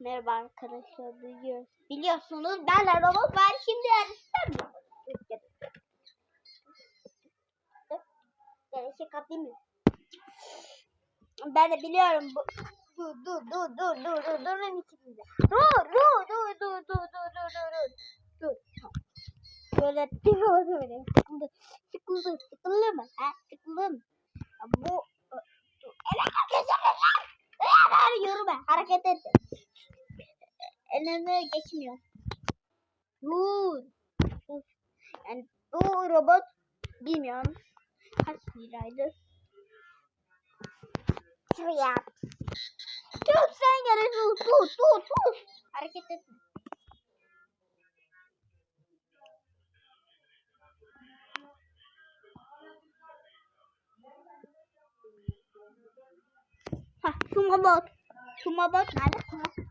Merhaba arkadaşlar duyuyoruz. Biliyorsunuz ben robot var şimdi yarışacağım. Yarışı kapayım mı? Ben de biliyorum bu. Dur dur dur dur dur dur durun içimizde. Dur dur dur dur dur dur dur dur dur. Dur. Böyle bir oldu böyle. Sıkıldı. Sıkıldı. Sıkıldı mı? Ha? Sıkıldı mı? Bu dur. Ele geçemiyor. Ele yürüme. Hareket et. Elini geçmiyor. Dur. Dur. Yani bu robot bilmiyorum. Kaç liraydı? Şuraya. Dur sen gel. Dur dur dur dur. Hareket etme. Hah, şu robot. Şu robot nerede?